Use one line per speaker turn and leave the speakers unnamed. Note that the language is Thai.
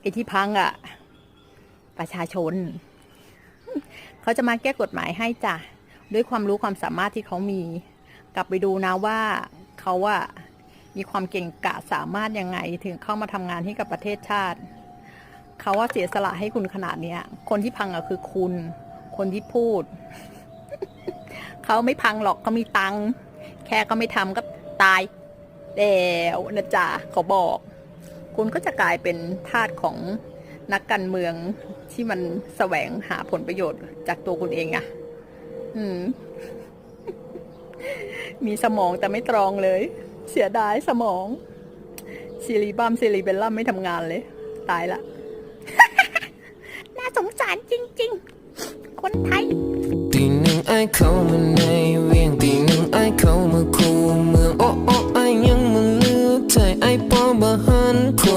ไอ้ที่พังอะ่ะ ประชาชน เขาจะมาแก้กฎหมายให้จ้ะ ด้วยความรู้ความสามารถที่เขามี กลับไปดูนะว่าเขาอะมีความเก่งกาสามารถยังไง ถึงเข้ามาทำงานให้กับประเทศชาติ เขาว่าเสียสละให้คุณขนาดเนี้ย คนที่พังอะคือคุณ คนที่พูด เขาไม่พังหรอกเขามีตังค์แค่ก็ไม่ทำก็ตายแล้วนะจ๊ะเขาบอก คุณก็จะกลายเป็นทาสของนักการเมืองที่มันแสวงหาผลประโยชน์จากตัวคุณเองอะอืม มีสมองแต่ไม่ตรองเลย เสียดายสมองซิลิบัมซิลิเบลลัมไม่ทำงานเลย ตายละ น่าสงสารจริง ๆ คนไทย
ตีหนึ่งไอเข้ามาใน